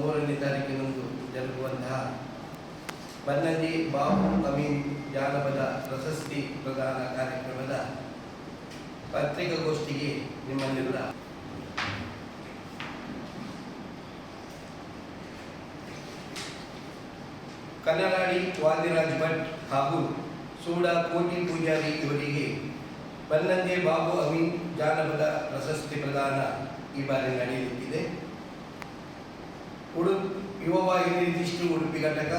ಮೂರನೇ ತಾರೀಕಿನಂದು ಜರುಗುವಂತಹ ಬನ್ನದಿ ಬಾಬು ಅಮೀನ್ ಜಾನಪದ ಪ್ರಶಸ್ತಿ ಪ್ರದಾನ ಕಾರ್ಯಕ್ರಮದ ಪತ್ರಿಕಾಗೋಷ್ಠಿಗೆ ನಿಮ್ಮನ್ನೆಲ್ಲ ಕನ್ನಡಾಡಿ ವಾದಿರಾಜ್ ಭಟ್ ಹಾಗೂ ಸೂಡ ಕೋಟಿ ಪೂಜಾರಿ ಇವರಿಗೆ ಬನ್ನಂದೆ ಬಾಬು ಅಮೀನ್ ಜಾನಪದ ಪ್ರಶಸ್ತಿ ಪ್ರದಾನ ಈ ಬಾರಿ ನಡೆಯುತ್ತಿದೆ. ಉಡು ಯುವವಾಹಿನಿ ನಿರ್ದಿಷ್ಟ ಉಡುಪಿ ಘಟಕ.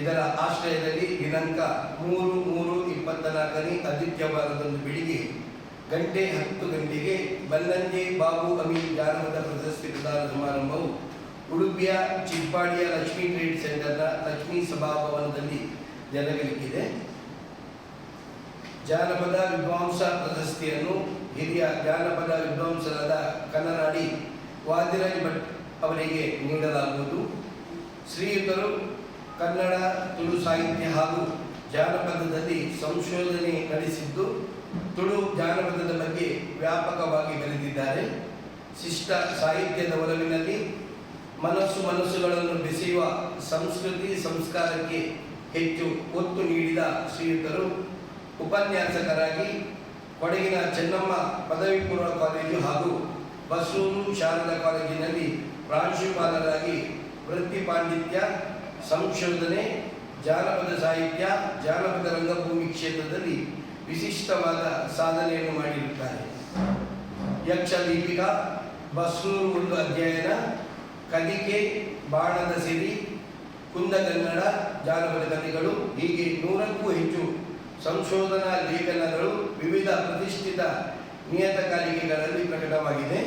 ಇದರ ಆಶ್ರಯದಲ್ಲಿ ದಿನಾಂಕ ಮೂರು ಮೂರು ಇಪ್ಪತ್ತ ನಾಲ್ಕನೇ ಆದಿತ್ಯವಾರದಂದು ಬೆಳಿಗ್ಗೆ ಗಂಟೆ ಹತ್ತು ಗಂಟೆಗೆ ಬಲ್ಲಂಜೆ ಬಾಬು ಅಮೀನ್ ಜಾನಪದ ಪ್ರಶಸ್ತಿ ಪ್ರದಾನ ಸಮಾರಂಭವು ಉಡುಪಿಯ ಚಿಪ್ಪಾಡಿಯ ಲಕ್ಷ್ಮೀ ಟ್ರೇಡ್ ಸೆಂಟರ್ನ ಲಕ್ಷ್ಮೀ ಸಭಾಭವನದಲ್ಲಿ ಜರುಗಲಿಕ್ಕಿದೆ. ಜಾನಪದ ವಿದ್ವಾಂಸ ಪ್ರಶಸ್ತಿಯನ್ನು ಹಿರಿಯ ಜಾನಪದ ವಿದ್ವಾಂಸರಾದ ಕನ್ನನಾಡಿ ವಾದಿರಾಜ್ ಭಟ್ ಅವರಿಗೆ ನೀಡಲಾಗುವುದು. ಶ್ರೀಯುತರು ಕನ್ನಡ, ತುಳು ಸಾಹಿತ್ಯ ಹಾಗೂ ಜಾನಪದದಲ್ಲಿ ಸಂಶೋಧನೆ ನಡೆಸಿದ್ದು, ತುಳು ಜಾನಪದದ ಬಗ್ಗೆ ವ್ಯಾಪಕವಾಗಿ ಬರೆದಿದ್ದಾರೆ. ಶಿಷ್ಟ ಸಾಹಿತ್ಯದ ಒಲವಿನಲ್ಲಿ ಮನಸ್ಸು ಮನಸ್ಸುಗಳನ್ನು ಬೆಸೆಯುವ ಸಂಸ್ಕೃತಿ ಸಂಸ್ಕಾರಕ್ಕೆ ಹೆಚ್ಚು ಒತ್ತು ನೀಡಿದ ಶ್ರೀಯುತರು ಉಪನ್ಯಾಸಕರಾಗಿ ಕೊಡಗಿನ ಚೆನ್ನಮ್ಮ ಪದವಿ ಪೂರ್ವ ಕಾಲೇಜು ಹಾಗೂ ಬಸೂರು ಶಾರದಾ ಕಾಲೇಜಿನಲ್ಲಿ ಪ್ರಾಂಶುಪಾಲರಾಗಿ ವೃತ್ತಿ ಪಾಂಡಿತ್ಯ, ಸಂಶೋಧನೆ, ಜಾನಪದ ಸಾಹಿತ್ಯ, ಜಾನಪದ ರಂಗಭೂಮಿ ಕ್ಷೇತ್ರದಲ್ಲಿ ವಿಶಿಷ್ಟವಾದ ಸಾಧನೆಯನ್ನು ಮಾಡಿರುತ್ತಾರೆ. ಯಕ್ಷ ದೀಪಿಕಾ ಬಸ್ರೂರು ಒಂದು ಅಧ್ಯಯನ, ಕಲಿಕೆ, ಬಾಣದ ಸಿರಿ ಕುಂದಗನ್ನಡ ಜಾನಪದ ಕಥೆಗಳು, ಹೀಗೆ ನೂರಕ್ಕೂ ಹೆಚ್ಚು ಸಂಶೋಧನಾ ಲೇಖನಗಳು ವಿವಿಧ ಪ್ರತಿಷ್ಠಿತ ನಿಯತಕಾಲಿಕೆಗಳಲ್ಲಿ ಪ್ರಕಟವಾಗಿದೆ.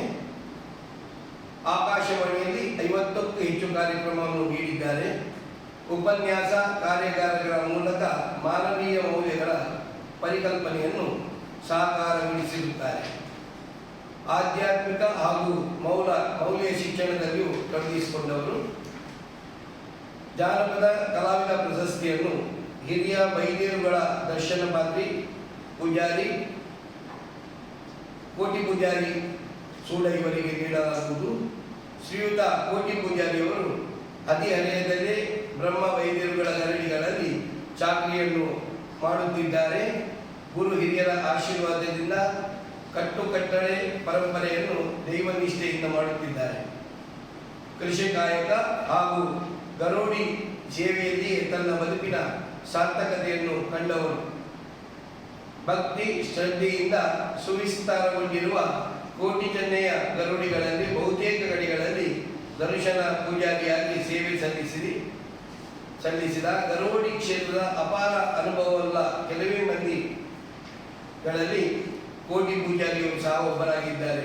ಆಕಾಶವಾಣಿಯಲ್ಲಿ ಐವತ್ತಕ್ಕೂ ಹೆಚ್ಚು ಕಾರ್ಯಕ್ರಮವನ್ನು ನೀಡಿದ್ದಾರೆ. ಉಪನ್ಯಾಸ ಕಾರ್ಯಾಗಾರಗಳ ಮೂಲಕ ಮಾನವೀಯ ಮೌಲ್ಯಗಳ ಪರಿಕಲ್ಪನೆಯನ್ನು ಸಾಕಾರಗೊಳಿಸಿರುತ್ತಾರೆ. ಆಧ್ಯಾತ್ಮಿಕ ಹಾಗೂ ಮೌಲ, ಮೌಲ್ಯ ಶಿಕ್ಷಣದಲ್ಲಿಯೂ ತೊಡಗಿಸಿಕೊಂಡವರು. ಜಾನಪದ ಕಲಾವಿದ ಪ್ರಶಸ್ತಿಯನ್ನು ಹಿರಿಯ ಬೈದೇರುಗಳ ದರ್ಶನ ಪಾತ್ರಿ ಪೂಜಾರಿ, ಕೋಟಿ ಪೂಜಾರಿ ಸೂಡ ಇವರಿಗೆ ನೀಡಲಾಗುವುದು. ಶ್ರೀಯುತ ಕೋಟಿ ಪೂಜಾರಿಯವರು ಹದಿಹರೆಯದಲ್ಲೇ ಬ್ರಹ್ಮ ವೈದ್ಯರುಗಳ ಗರಡಿಗಳಲ್ಲಿ ಚಾಕ್ರಿಯನ್ನು ಮಾಡುತ್ತಿದ್ದಾರೆ. ಗುರು ಹಿರಿಯರ ಆಶೀರ್ವಾದದಿಂದ ಕಟ್ಟುಕಟ್ಟಳೆ ಪರಂಪರೆಯನ್ನು ದೈವನಿಷ್ಠೆಯಿಂದ ಮಾಡುತ್ತಿದ್ದಾರೆ. ಕೃಷಿ ಕಾಯಕ ಹಾಗೂ ಗರೋಡಿ ಸೇವೆಯಲ್ಲಿಯೇ ತನ್ನ ಬದುಕಿನ ಸಾರ್ಥಕತೆಯನ್ನು ಕಂಡವರು. ಭಕ್ತಿ, ಶ್ರದ್ಧೆಯಿಂದ ಸುವಿಸ್ತಾರಗೊಂಡಿರುವ ಕೋಟಿ ಚೆನ್ನೆಯ ಗರುಡಿಗಳಲ್ಲಿ ಬಹುತೇಕ ಗಡಿಗಳಲ್ಲಿ ದರ್ಶನ ಪೂಜಾರಿಯಾಗಿ ಸೇವೆ ಸಲ್ಲಿಸಿರಿ. ಸಲ್ಲಿಸಿದ ಗರುಡಿ ಕ್ಷೇತ್ರದ ಅಪಾರ ಅನುಭವವಲ್ಲ ಕೆಲವೇ ಮಂದಿಗಳಲ್ಲಿ ಕೋಟಿ ಪೂಜಾರಿಯವರು ಸಹ ಒಬ್ಬರಾಗಿದ್ದಾರೆ.